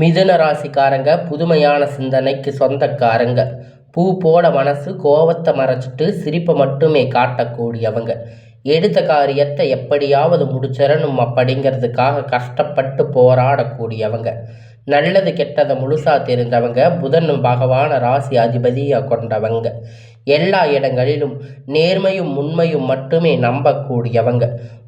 மிதுன ராசிக்காரங்க புதுமையான சிந்தனைக்கு சொந்தக்காரங்க. பூ போட மனசு கோவத்தை மறைச்சிட்டு சிரிப்பை மட்டுமே காட்டக்கூடியவங்க. எடுத்த காரியத்தை எப்படியாவது முடிச்சிடணும் அப்படிங்கிறதுக்காக கஷ்டப்பட்டு போராடக்கூடியவங்க. நல்லது கெட்டதை முழுசாக தெரிந்தவங்க புதன் பகவான ராசி அதிபதியாக கொண்டவங்க. எல்லா இடங்களிலும் நேர்மையும் உண்மையும் மட்டுமே நம்பக்கூடியவங்க.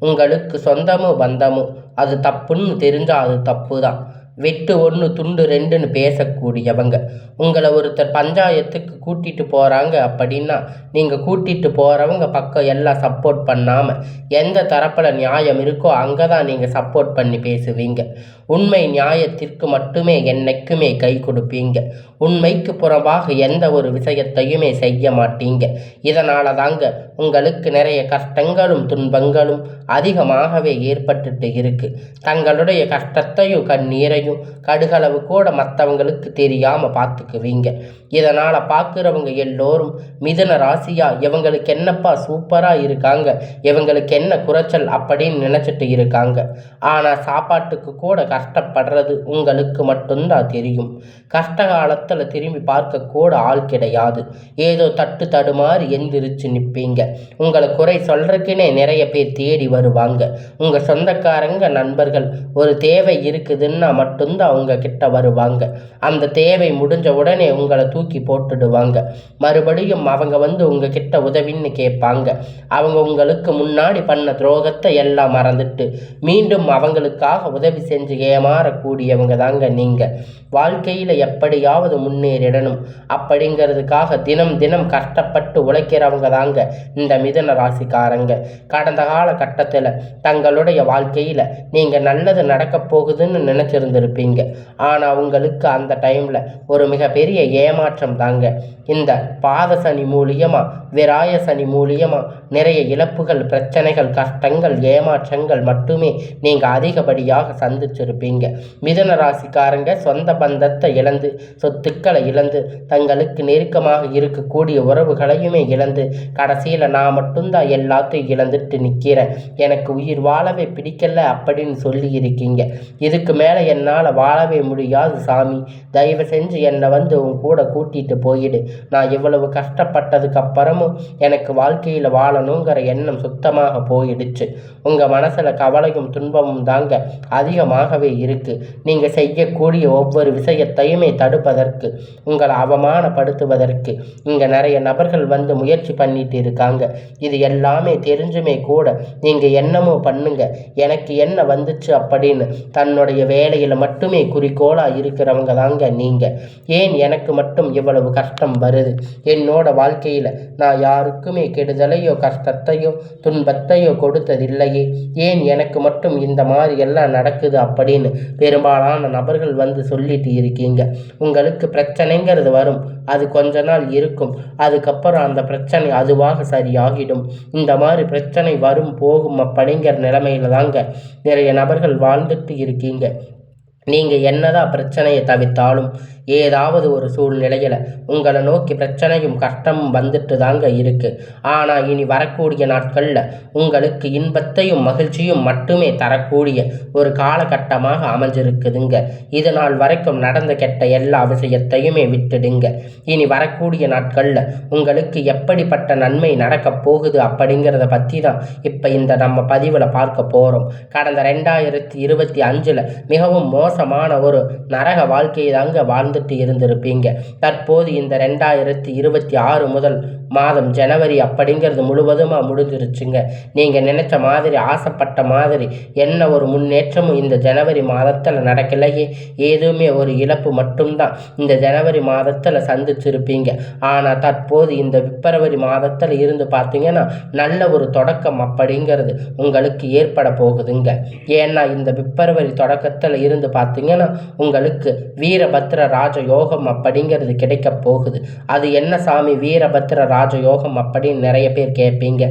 உங்களுக்கு சொந்தமும் பந்தமும் அது தப்புன்னு தெரிஞ்சால் அது தப்பு தான் வெட்டு ஒன்று துண்டு ரெண்டுன்னு பேசக்கூடியவங்க. உங்களை ஒருத்தர் பஞ்சாயத்துக்கு கூட்டிகிட்டு போகிறாங்க அப்படின்னா நீங்கள் கூட்டிகிட்டு போகிறவங்க பக்கம் எல்லாம் சப்போர்ட் பண்ணாமல் எந்த தரப்பில் நியாயம் இருக்கோ அங்கே தான் நீங்கள் சப்போர்ட் பண்ணி பேசுவீங்க. உண்மை நியாயத்திற்கு மட்டுமே என்னைக்குமே கை கொடுப்பீங்க. உண்மைக்கு புறம்பாக எந்த ஒரு விஷயத்தையுமே செய்ய மாட்டீங்க. இதனால தாங்க உங்களுக்கு நிறைய கஷ்டங்களும் துன்பங்களும் அதிகமாகவே ஏற்பட்டுட்டு இருக்கு. தங்களுடைய கஷ்டத்தையும் கண்ணீரையும் கடுகளவு கூட மற்றவங்களுக்கு தெரியாமல் பார்த்துக்குவீங்க. இதனால் பார்க்குறவங்க எல்லோரும் மிதன ராசியா இவங்களுக்கு என்னப்பா சூப்பராக இருக்காங்க இவங்களுக்கு என்ன குறைச்சல் அப்படின்னு நினச்சிட்டு இருக்காங்க. ஆனால் சாப்பாட்டுக்கு கூட கஷ்டப்படுறது உங்களுக்கு மட்டும்தான் தெரியும். கஷ்ட காலத்தில் திரும்பி பார்க்க கூட ஆள் கிடையாது. ஏதோ தட்டு தடுமாறி எந்திரிச்சு நிற்பீங்க உங்களை குறை சொல்கிறதுக்குன்னே நிறைய பேர் தேடி வருவாங்க. உங்கள் சொந்தக்காரங்க நண்பர்கள் ஒரு தேவை இருக்குதுன்னா மட்டும்தான் அவங்க கிட்ட வருவாங்க. அந்த தேவை முடிஞ்ச உடனே உங்களை தூக்கி போட்டுடுவாங்க. மறுபடியும் அவங்க வந்து உங்ககிட்ட உதவின்னு கேட்பாங்க. அவங்க உங்களுக்கு முன்னாடி பண்ண துரோகத்தை எல்லாம் மறந்துட்டு மீண்டும் அவங்களுக்காக உதவி செஞ்சு ஏமாறக்கூடியவங்க தாங்க நீங்கள் வாழ்க்கையில் எப்படியாவது முன்னேறிடணும். அப்படிங்கிறதுக்காக தினம் தினம் கஷ்டப்பட்டு உழைக்கிறவங்க தாங்க இந்த மிதன ராசிக்காரங்க. கடந்த காலகட்டத்தில் தங்களுடைய வாழ்க்கையில் நீங்கள் நல்லது நடக்கப் போகுதுன்னு நினச்சிருந்துருப்பீங்க. ஆனால் உங்களுக்கு அந்த டைமில் ஒரு மிகப்பெரிய ஏமாற்றம் தாங்க. இந்த பாத சனி மூலியமாக விராய சனி மூலியமாக நிறைய இழப்புகள் பிரச்சனைகள் கஷ்டங்கள் ஏமாற்றங்கள் மட்டுமே நீங்கள் அதிகப்படியாக சந்திச்சிருப்பீங்க. மிதன ராசிக்காரங்க சொந்த பந்தத்தை இழந்து சொத்துக்களை இழந்து தங்களுக்கு நெருக்கமாக இருக்கக்கூடிய உறவுகளையுமே இழந்து கடைசியில் நான் மட்டும்தான் எல்லாத்தையும் இழந்துட்டு நிற்கிறேன் எனக்கு உயிர் வாழவே பிடிக்கல அப்படின்னு சொல்லி இருக்கீங்க. இதுக்கு மேலே என்னால் வாழவே முடியாது சாமி. தயவு செஞ்சு என்னை வந்து உன் கூட கூட்டிகிட்டு போயிடு. நான் இவ்வளவு கஷ்டப்பட்டதுக்கு அப்புறமும் எனக்கு வாழ்க்கையில் வாழணுங்கிற எண்ணம் சுத்தமாக போயிடுச்சு. உங்கள் மனசில் கவலையும் துன்பமும் தாங்க அதிகமாகவே இருக்குது நீங்கள் செய்யக்கூடிய ஒவ்வொரு விஷயத்தையுமே தடுப்பதற்கு உங்களை அவமானப்படுத்துவதற்கு இங்கே நிறைய நபர்கள் வந்து முயற்சி பண்ணிட்டு இருக்காங்க. இது எல்லாமே தெரிஞ்சுமே கூட நீங்கள் என்னமோ பண்ணுங்க. எனக்கு என்ன வந்துச்சு அப்படின்னு தன்னுடைய வேலையில் மட்டுமே குறிக்கோளாக இருக்கிறவங்க தாங்க நீங்கள் ஏன் எனக்கு மட்டும் இவ்வளவு கஷ்டம் வருது. என்னோட வாழ்க்கையில் நான் யாருக்குமே கெடுதலையோ கஷ்டத்தையோ துன்பத்தையோ கொடுத்ததில்லையே. ஏன் எனக்கு மட்டும் இந்த மாதிரி எல்லாம் நடக்குது அப்படின்னு பெரும்பாலான நபர்கள் வந்து சொல்லிட்டு இருக்கீங்க. உங்களுக்கு பிரச்சனைங்கிறது வரும். அது கொஞ்ச நாள் இருக்கும். அதுக்கப்புறம் அந்த பிரச்சனை அதுவாக சரியாகிடும். இந்த மாதிரி பிரச்சனை வரும் போகும் அப்படிங்கிற நிலைமையில தாங்க நிறைய நபர்கள் வாழ்ந்துட்டு இருக்கீங்க. நீங்கள் என்னதான் பிரச்சனையை தவிர்த்தாலும் ஏதாவது ஒரு சூழ்நிலையில் உங்களை நோக்கி பிரச்சனையும் கஷ்டமும் வந்துட்டு தாங்க இருக்குது ஆனால் இனி வரக்கூடிய நாட்களில் உங்களுக்கு இன்பத்தையும் மகிழ்ச்சியும் மட்டுமே தரக்கூடிய ஒரு காலகட்டமாக அமைஞ்சிருக்குதுங்க. இது நாள் வரைக்கும் நடந்த கெட்ட எல்லா விஷயத்தையுமே விட்டுடுங்க. இனி வரக்கூடிய நாட்களில் உங்களுக்கு எப்படிப்பட்ட நன்மை நடக்கப் போகுது அப்படிங்கிறத பற்றி தான் இப்போ இந்த நம்ம பதிவில் பார்க்க போகிறோம் கடந்த ரெண்டாயிரத்தி இருபத்தி அஞ்சில் மிகவும் மோசமான ஒரு நரக வாழ்க்கையை தாங்க வாழ்ந்து வாழ்ந்துட்டு இருந்திருப்பீங்க. தற்போது இந்த ரெண்டாயிரத்தி இருபத்தி ஆறு முதல் மாதம் ஜனவரி அப்படிங்கிறது முழுவதுமாக முடிஞ்சிருச்சுங்க. நீங்கள் நினச்ச மாதிரி ஆசைப்பட்ட மாதிரி என்ன ஒரு முன்னேற்றமும் இந்த ஜனவரி மாதத்தில் நடக்கலையே. ஏதுமே ஒரு இழப்பு மட்டும்தான் இந்த ஜனவரி மாதத்தில் சந்திச்சிருப்பீங்க. ஆனால் தற்போது இந்த பிப்ரவரி மாதத்தில் இருந்து பார்த்தீங்கன்னா நல்ல ஒரு தொடக்கம் அப்படிங்கிறது உங்களுக்கு ஏற்பட போகுதுங்க. ஏன்னா இந்த பிப்ரவரி தொடக்கத்தில் இருந்து பார்த்தீங்கன்னா உங்களுக்கு வீரபத்ர ராஜயோகம் அப்படிங்கிறது கிடைக்க போகுது. அது என்ன சாமி? வீரபத்திர ராஜயோகம் அப்படின்னு நிறைய பேர் கேட்பீங்க.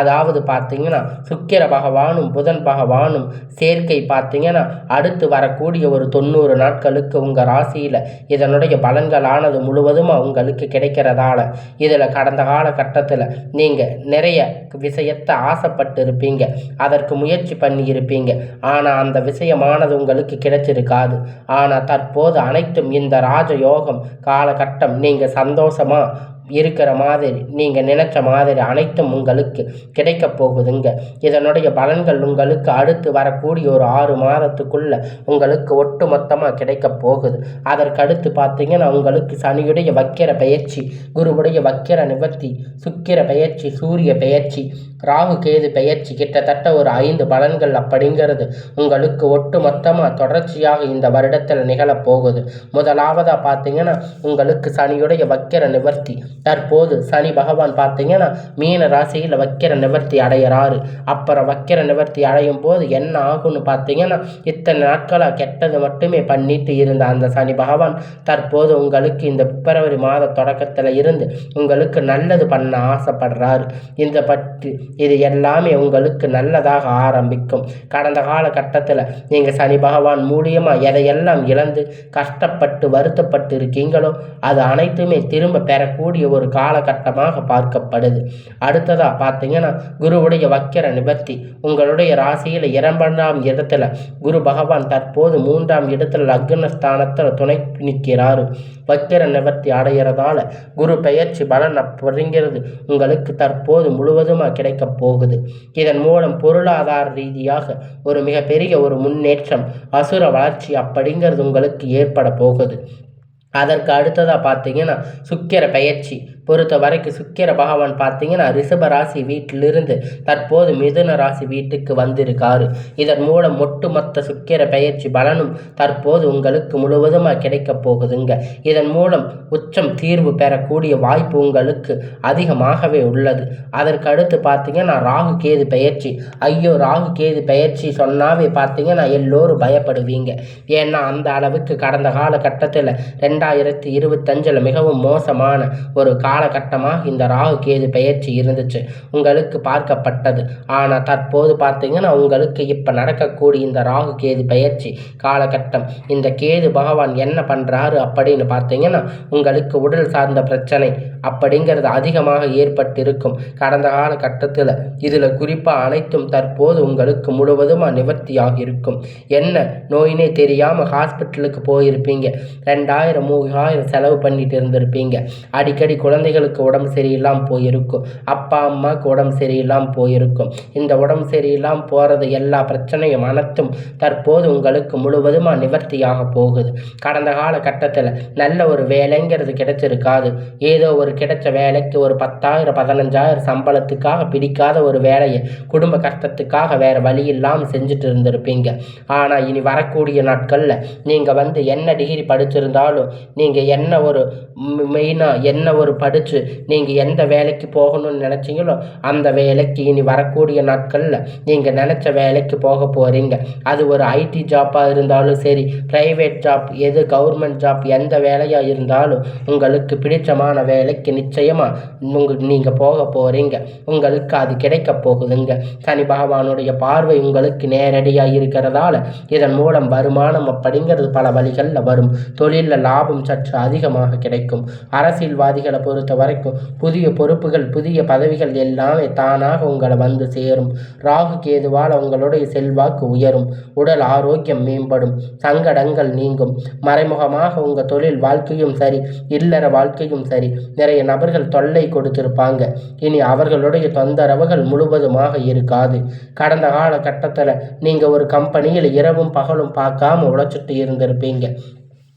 அதாவது பார்த்தீங்கன்னா சுக்கிர பகவானும் புதன் பகவானும் சேர்க்கை பார்த்தீங்கன்னா அடுத்து வரக்கூடிய ஒரு தொண்ணூறு நாட்களுக்கு உங்கள் ராசியில் இதனுடைய பலன்களானது முழுவதுமாக உங்களுக்கு கிடைக்கிறதால இதில் கடந்த காலகட்டத்தில் நீங்கள் நிறைய விஷயத்தை ஆசைப்பட்டு இருப்பீங்க. அதற்கு முயற்சி பண்ணி இருப்பீங்க. ஆனால் அந்த விஷயமானது உங்களுக்கு கிடைச்சிருக்காது. ஆனால் தற்போது அனைத்தும் இந்த ராஜயோகம் காலகட்டம். நீங்கள் சந்தோஷமாக இருக்கிற மாதிரி நீங்கள் நினச்ச மாதிரி அனைத்தும் உங்களுக்கு கிடைக்க போகுதுங்க. இதனுடைய பலன்கள் உங்களுக்கு அடுத்து வரக்கூடிய ஒரு ஆறு மாதத்துக்குள்ள உங்களுக்கு ஒட்டு மொத்தமாக கிடைக்க போகுது. அதற்கடுத்து பார்த்தீங்கன்னா உங்களுக்கு சனியுடைய வக்கிர பயிற்சி குருவுடைய வக்கிர நிவர்த்தி சுக்கிர பயிற்சி சூரிய பயிற்சி ராகு கேது பெயர்ச்சி கிட்டத்தட்ட ஒரு ஐந்து பலன்கள் அப்படிங்கிறது உங்களுக்கு ஒட்டு மொத்தமாக தொடர்ச்சியாக இந்த வருடத்தில் நிகழப்போகுது முதலாவதாக பார்த்தீங்கன்னா உங்களுக்கு சனியுடைய வக்கிர நிவர்த்தி தற்போது சனி பகவான் பார்த்தீங்கன்னா மீன ராசியில் வக்கிர நிவர்த்தி அடையிறாரு அப்புறம் வக்கிர நிவர்த்தி அடையும் போது என்ன ஆகும்னு பார்த்தீங்கன்னா இத்தனை நாட்களாக கெட்டது மட்டுமே பண்ணிட்டு இருந்த அந்த சனி பகவான் தற்போது உங்களுக்கு இந்த பிப்ரவரி மாத தொடக்கத்தில் இருந்து உங்களுக்கு நல்லது பண்ண ஆசைப்படுறாரு. இந்த பற்றி இது எல்லாமே உங்களுக்கு நல்லதாக ஆரம்பிக்கும். கடந்த காலகட்டத்தில் நீங்கள் சனி பகவான் மூலியமாக எதையெல்லாம் இழந்து கஷ்டப்பட்டு வருத்தப்பட்டு இருக்கீங்களோ அது அனைத்துமே திரும்ப பெறக்கூடிய ஒரு ஒரு காலகட்டமாக பார்க்கப்படுது. அடுத்ததாக பார்த்தீங்கன்னா குருவுடைய வக்கிர நிபர்த்தி உங்களுடைய ராசியில் இரண்டாம் இடத்துல குரு பகவான் தற்போது மூன்றாம் இடத்துல லக்னஸ்தானத்தில் துணை நிற்கிறாரு. வக்கிர நிவர்த்தி அடைகிறதால குரு பெயர்ச்சி பலன் அப்படிங்கிறது உங்களுக்கு தற்போது முழுவதுமாக கிடைக்கப் போகுது. இதன் மூலம் பொருளாதார ரீதியாக ஒரு மிகப்பெரிய ஒரு முன்னேற்றம் அசுர வளர்ச்சி அப்படிங்கிறது உங்களுக்கு ஏற்பட போகுது. அதற்கு அடுத்ததாக பார்த்தீங்கன்னா சுக்கிர பயிற்சி பொறுத்த வரைக்கும் சுக்கிர பகவான் பார்த்தீங்கன்னா ரிஷப ராசி வீட்டிலிருந்து தற்போது மிதுன ராசி வீட்டுக்கு வந்திருக்காரு. இதன் மூலம் ஒட்டுமொத்த சுக்கிர பயிற்சி பலனும் தற்போது உங்களுக்கு முழுவதுமாக கிடைக்க போகுதுங்க. இதன் மூலம் உச்சம் தீர்வு பெறக்கூடிய வாய்ப்பு உங்களுக்கு அதிகமாகவே உள்ளது. அதற்கு அடுத்து பார்த்தீங்கன்னா ராகு கேது பயிற்சி. ஐயோ ராகு கேது பயிற்சி சொன்னாவே பார்த்தீங்கன்னா எல்லோரும் பயப்படுவீங்க. ஏன்னா அந்த அளவுக்கு கடந்த காலகட்டத்தில் ரெண்டாயிரத்தி இருபத்தஞ்சில் மிகவும் மோசமான ஒரு கால காலகட்டமாக இந்த ராகு கேது பயிற்சி இருந்துச்சு. உங்களுக்கு பார்க்கப்பட்டது. ஆனால் தற்போது பார்த்தீங்கன்னா உங்களுக்கு இப்போ நடக்கக்கூடிய இந்த ராகு கேது பயிற்சி காலகட்டம் இந்த கேது பகவான் என்ன பண்ணுறாரு அப்படின்னு பார்த்தீங்கன்னா உங்களுக்கு உடல் சார்ந்த பிரச்சனை அப்படிங்கிறது அதிகமாக ஏற்பட்டிருக்கும். கடந்த காலகட்டத்தில் இதில் குறிப்பாக அனைத்தும் தற்போது உங்களுக்கு முழுவதுமாக நிவர்த்தியாக இருக்கும். என்ன? நோயினே தெரியாமல் ஹாஸ்பிட்டலுக்கு போயிருப்பீங்க. ரெண்டாயிரம் மூவாயிரம் செலவு பண்ணிட்டு இருந்திருப்பீங்க. அடிக்கடி குழந்தை குழந்தைகளுக்கு உடம்பு சரியில்லாமல் போயிருக்கும். அப்பா அம்மாவுக்கு உடம்பு சரியில்லாமல் போயிருக்கும். இந்த உடம்பு சரியில்லாமல் போகிறது எல்லா பிரச்சனையும் அனைத்தும் தற்போது உங்களுக்கு முழுவதுமாக நிவர்த்தியாக போகுது. கடந்த காலகட்டத்தில் நல்ல ஒரு வேலைங்கிறது கிடைச்சிருக்காது. ஏதோ ஒரு கிடைச்ச வேலைக்கு ஒரு பத்தாயிரம் பதினஞ்சாயிரம் சம்பளத்துக்காக பிடிக்காத ஒரு வேலையை குடும்ப கஷ்டத்துக்காக வேறு வழி இல்லாமல் செஞ்சுட்டு இருந்திருப்பீங்க. ஆனால் இனி வரக்கூடிய நாட்களில் நீங்கள் வந்து என்ன டிகிரி படிச்சிருந்தாலும் நீங்கள் என்ன ஒரு மெயினாக என்ன ஒரு படி படித்து நீங்கள் எந்த வேலைக்கு போகணும்னு நினச்சிங்களோ அந்த வேலைக்கு இனி வரக்கூடிய நாட்களில் நீங்கள் நினச்ச வேலைக்கு போக போகிறீங்க அது ஒரு ஐடி ஜாப்பாக இருந்தாலும் சரி ப்ரைவேட் ஜாப் எது கவர்மெண்ட் ஜாப் எந்த வேலையாக இருந்தாலும் உங்களுக்கு பிடிச்சமான வேலைக்கு நிச்சயமாக உங்கள் நீங்கள் போக போகிறீங்க உங்களுக்கு அது கிடைக்க போகுதுங்க. சனி பகவானுடைய பார்வை உங்களுக்கு நேரடியாக இருக்கிறதால இதன் மூலம் வருமானம் அப்படிங்கிறது பல வழிகளில் வரும். தொழிலில் லாபம் சற்று அதிகமாக கிடைக்கும். அரசியல்வாதிகளை பொறுத்த பொறுத்த வரைக்கும் புதிய பொறுப்புகள் புதிய பதவிகள் எல்லாமே தானாக உங்களை வந்து சேரும். ராகு கேதுவால் உங்களுடைய செல்வாக்கு உயரும். உடல் ஆரோக்கியம் மேம்படும். சங்கடங்கள் நீங்கும். மறைமுகமாக உங்கள் தொழில் வாழ்க்கையும் சரி இல்லற வாழ்க்கையும் சரி நிறைய நபர்கள் தொல்லை கொடுத்திருப்பாங்க. இனி அவர்களுடைய தொந்தரவுகள் முழுவதுமாக இருக்காது. கடந்த காலகட்டத்தில் நீங்கள் ஒரு கம்பெனியில் இரவும் பகலும் பார்க்காம உழைச்சிட்டு இருந்திருப்பீங்க.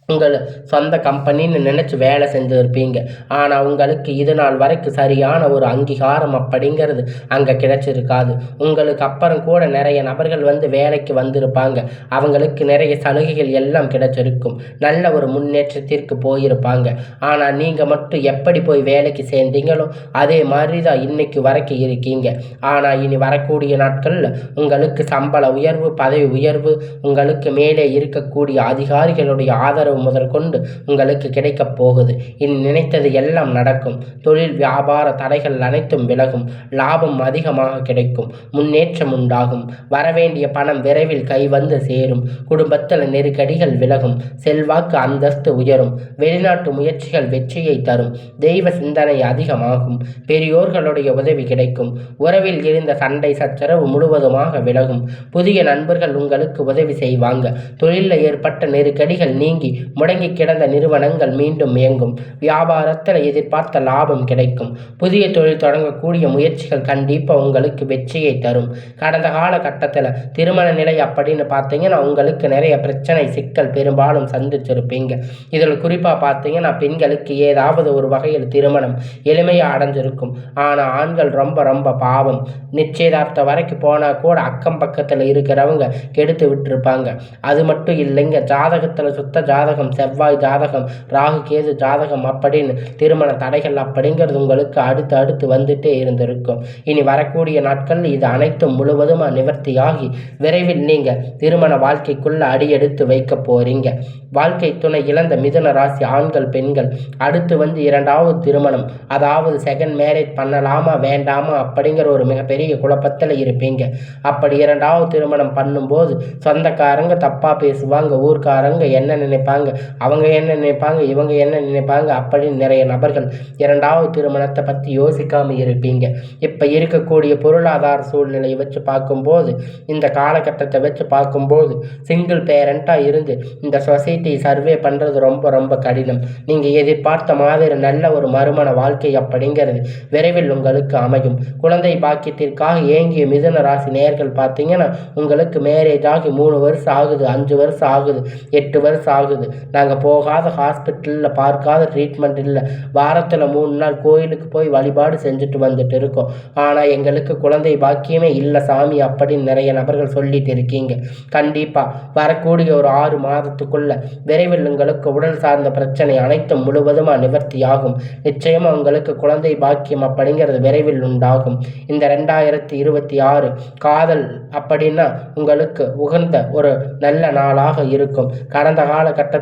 உங்கள் சொந்த கம்பெனின்னு நினச்சி வேலை செஞ்சுருப்பீங்க. ஆனால் உங்களுக்கு இது நாள் வரைக்கும் சரியான ஒரு அங்கீகாரம் அப்படிங்கிறது அங்கே கிடைச்சிருக்காது. உங்களுக்கு அப்புறம் கூட நிறைய நபர்கள் வந்து வேலைக்கு வந்திருப்பாங்க. அவங்களுக்கு நிறைய சலுகைகள் எல்லாம் கிடைச்சிருக்கும். நல்ல ஒரு முன்னேற்றத்திற்கு போயிருப்பாங்க. ஆனால் நீங்கள் மட்டும் எப்படி போய் வேலைக்கு சேர்ந்தீங்களோ அதே மாதிரி தான் இன்னைக்கு வரைக்கும் இருக்கீங்க. ஆனால் இனி வரக்கூடிய நாட்களில் உங்களுக்கு சம்பள உயர்வு பதவி உயர்வு உங்களுக்கு மேலே இருக்கக்கூடிய அதிகாரிகளுடைய ஆதரவு ஆதரவு முதற்கொண்டு உங்களுக்கு கிடைக்கப் போகுது. இனி நினைத்தது எல்லாம் நடக்கும். தொழில் வியாபார தடைகள் அனைத்தும் விலகும். லாபம் அதிகமாக கிடைக்கும். முன்னேற்றம் உண்டாகும். வரவேண்டிய பணம் விரைவில் கைவந்து சேரும். குடும்பத்தில் நெருக்கடிகள் விலகும். செல்வாக்கு அந்தஸ்து உயரும். வெளிநாட்டு முயற்சிகள் வெற்றியை தரும். தெய்வ சிந்தனை அதிகமாகும். பெரியோர்களுடைய உதவி கிடைக்கும். உறவில் இருந்த சண்டை சச்சரவு முழுவதுமாக விலகும். புதிய நண்பர்கள் உங்களுக்கு உதவி செய்வாங்க. தொழிலில் ஏற்பட்ட நெருக்கடிகள் நீங்கி முடங்கி கிடந்த நிறுவனங்கள் மீண்டும் இயங்கும். வியாபாரத்தில் எதிர்பார்த்த லாபம் கிடைக்கும். புதிய தொழில் தொடங்கக்கூடிய முயற்சிகள் கண்டிப்பாக உங்களுக்கு வெற்றியை தரும். கடந்த காலகட்டத்தில் திருமண நிலை அப்படின்னு பார்த்தீங்கன்னா உங்களுக்கு நிறைய பிரச்சனை சிக்கல் பெரும்பாலும் சந்திச்சிருப்பீங்க. இதில் குறிப்பாக பார்த்தீங்கன்னா பெண்களுக்கு ஏதாவது ஒரு வகையில் திருமணம் எளிமையாக அடைஞ்சிருக்கும். ஆனால் ஆண்கள் ரொம்ப ரொம்ப பாவம். நிச்சயதார்த்தம் வரைக்கும் போனால் கூட அக்கம் பக்கத்தில் இருக்கிறவங்க கெடுத்து விட்டுருப்பாங்க. அது மட்டும் இல்லைங்க ஜாதகத்தில் சுத்த ஜாதக ஜாதகம் செவ்வாய் ஜாதகம் ராகு கேது ஜாதகம் அப்படின்னு திருமண தடைகள் அப்படிங்கிறது உங்களுக்கு அடுத்து அடுத்து வந்துட்டே இருந்திருக்கும். இனி வரக்கூடிய நாட்கள் இது அனைத்தும் முழுவதுமாக நிவர்த்தியாகி விரைவில் நீங்கள் திருமண வாழ்க்கைக்குள்ள அடியெடுத்து வைக்க போறீங்க. வாழ்க்கை துணை இழந்த மிதுன ராசி ஆண்கள் பெண்கள் அடுத்து வந்து இரண்டாவது திருமணம் அதாவது செகண்ட் மேரேஜ் பண்ணலாமா வேண்டாமா அப்படிங்கிற ஒரு மிகப்பெரிய குழப்பத்தில் இருப்பீங்க. அப்படி இரண்டாவது திருமணம் பண்ணும்போது சொந்தக்காரங்க தப்பாக பேசுவாங்க ஊர்க்காரங்க என்ன நினைப்பாங்க? அவங்க என்ன நினைப்பாங்க? இவங்க என்ன நினைப்பாங்க? அப்படின்னு நிறைய நபர்கள் இரண்டாவது திருமணத்தை பற்றி யோசிக்காமல் இருப்பீங்க. இப்போ இருக்கக்கூடிய பொருளாதார சூழ்நிலையை வச்சு பார்க்கும்போது இந்த காலகட்டத்தை வச்சு பார்க்கும்போது சிங்கிள் பேரண்ட்டாக இருந்து இந்த சொசைட்டி சர்வே பண்ணுறது ரொம்ப ரொம்ப கடினம். நீங்கள் எதிர்பார்த்த மாதிரி நல்ல ஒரு மறுமண வாழ்க்கை அப்படிங்கிறது விரைவில் உங்களுக்கு அமையும். குழந்தை பாக்கியத்திற்காக ஏங்கிய மிதுன ராசி நேர்கள் பார்த்தீங்கன்னா உங்களுக்கு மேரேஜ் ஆகி மூணு வருஷம் ஆகுது அஞ்சு வருஷம் ஆகுது எட்டு வருஷம் ஆகுது. நாங்கள் போகாத ஹாஸ்பிட்டலில் பார்க்காத ட்ரீட்மெண்ட் இல்லை. வாரத்தில் மூணு நாள் கோயிலுக்கு போய் வழிபாடு செஞ்சுட்டு வந்துட்டு இருக்கோம். ஆனால் எங்களுக்கு குழந்தை பாக்கியமே இல்லை சாமி அப்படின்னு நிறைய நபர்கள் சொல்லிட்டு இருக்கீங்க. கண்டிப்பாக வரக்கூடிய ஒரு ஆறு மாதத்துக்குள்ள விரைவில் உங்களுக்கு உடல் சார்ந்த பிரச்சனை அனைத்தும் முழுவதுமாக நிவர்த்தியாகும் நிச்சயமாக உங்களுக்கு குழந்தை பாக்கியம் அப்படிங்கிறது விரைவில் உண்டாகும். இந்த ரெண்டாயிரத்தி இருபத்தி ஆறு காதல் அப்படின்னா உங்களுக்கு உகந்த ஒரு நல்ல நாளாக இருக்கும். கடந்த காலகட்டத்தில்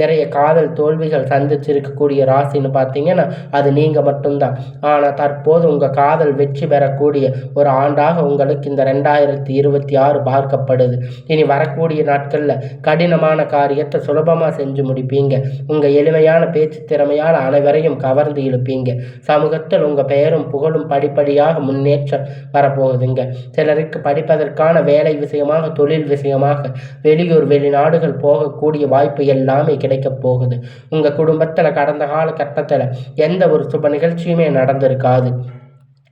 நிறைய காதல் தோல்விகள் சந்திச்சிருக்கக்கூடிய ராசின்னு பார்த்தீங்கன்னா அது நீங்கள் மட்டும்தான். ஆனால் தற்போது உங்கள் காதல் வெற்றி பெறக்கூடிய ஒரு ஆண்டாக உங்களுக்கு இந்த ரெண்டாயிரத்தி இருபத்தி ஆறு பார்க்கப்படுது. இனி வரக்கூடிய நாட்களில் கடினமான காரியத்தை சுலபமாக செஞ்சு முடிப்பீங்க. உங்கள் எளிமையான பேச்சு திறமையால் அனைவரையும் கவர்ந்து இழுப்பீங்க. சமூகத்தில் உங்கள் பெயரும் புகழும் படிப்படியாக முன்னேற்றம் வரப்போகுதுங்க. சிலருக்கு படிப்பதற்கான வேலை விஷயமாக தொழில் விஷயமாக வெளியூர் வெளிநாடுகள் போகக்கூடிய வாய்ப்பு எல்லாம் கிடைக்கப் போகுது. உங்கள் குடும்பத்தில் கடந்த கால கட்டத்தில் எந்த ஒரு சுப நிகழ்ச்சியுமே நடந்திருக்காது.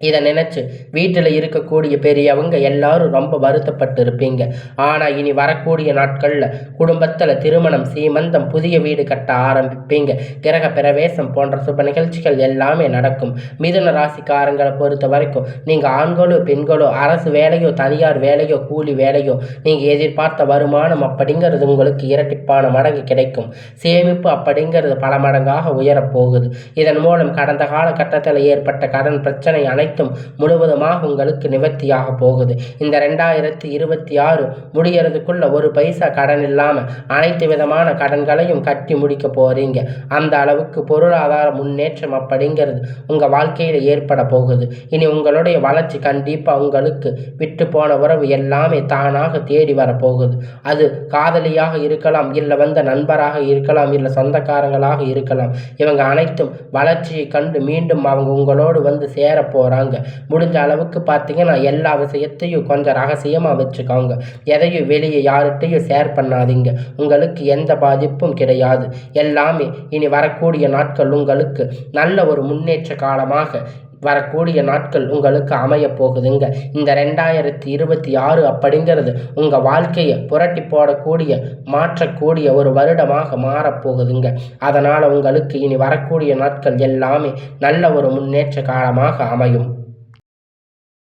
இதை நினச்சி வீட்டில் இருக்கக்கூடிய பெரியவங்க எல்லாரும் ரொம்ப வருத்தப்பட்டு இருப்பீங்க ஆனால் இனி வரக்கூடிய நாட்களில் குடும்பத்தில் திருமணம் சீமந்தம் புதிய வீடு கட்ட ஆரம்பிப்பீங்க. கிரக பிரவேசம் போன்ற சுப நிகழ்ச்சிகள் எல்லாமே நடக்கும். மிதுன ராசிக்காரங்களை பொறுத்த வரைக்கும் நீங்கள் ஆண்களோ பெண்களோ அரசு வேலையோ தனியார் வேலையோ கூலி வேலையோ நீங்கள் எதிர்பார்த்த வருமானம் அப்படிங்கிறது உங்களுக்கு இரட்டிப்பான மடங்கு கிடைக்கும். சேமிப்பு அப்படிங்கிறது பல மடங்காக உயரப்போகுது. இதன் மூலம் கடந்த காலகட்டத்தில் ஏற்பட்ட கடன் பிரச்சனை அனைத்து அனைத்தும் முழுவதுமாக உங்களுக்கு நிவர்த்தியாக போகுது. இந்த ரெண்டாயிரத்தி இருபத்தி ஆறு முடியறதுக்குள்ள ஒரு பைசா கடன் இல்லாமல் அனைத்து விதமான கடன்களையும் கட்டி முடிக்க போகிறீங்க அந்த அளவுக்கு பொருளாதார முன்னேற்றம் அப்படிங்கிறது உங்கள் வாழ்க்கையில் ஏற்பட போகுது. இனி உங்களுடைய வளர்ச்சி கண்டிப்பாக உங்களுக்கு விட்டு போன உறவு எல்லாமே தானாக தேடி வரப்போகுது அது காதலியாக இருக்கலாம் இல்லை வந்த நண்பராக இருக்கலாம் இல்லை சொந்தக்காரங்களாக இருக்கலாம். இவங்க அனைத்தும் வளர்ச்சியை கண்டு மீண்டும் அவங்க உங்களோடு வந்து சேர போகிறாங்க வச்சுக்கோங்க. முடிஞ்ச அளவுக்கு பார்த்தீங்கன்னா எல்லா விஷயத்தையும் கொஞ்சம் ரகசியமாக வச்சுக்கோங்க. எதையும் வெளியே யார்கிட்டையும் ஷேர் பண்ணாதீங்க. உங்களுக்கு எந்த பாதிப்பும் கிடையாது. எல்லாமே இனி வரக்கூடிய நாட்கள் உங்களுக்கு நல்ல ஒரு முன்னேற்ற காலமாக வரக்கூடிய நாட்கள் உங்களுக்கு அமைய போகுதுங்க. இந்த ரெண்டாயிரத்தி இருபத்தி ஆறு அப்படிங்கிறது உங்கள் வாழ்க்கையை புரட்டி போடக்கூடிய மாற்றக்கூடிய ஒரு வருடமாக மாறப்போகுதுங்க அதனால் உங்களுக்கு இனி வரக்கூடிய நாட்கள் எல்லாமே நல்ல ஒரு முன்னேற்ற காலமாக அமையும்.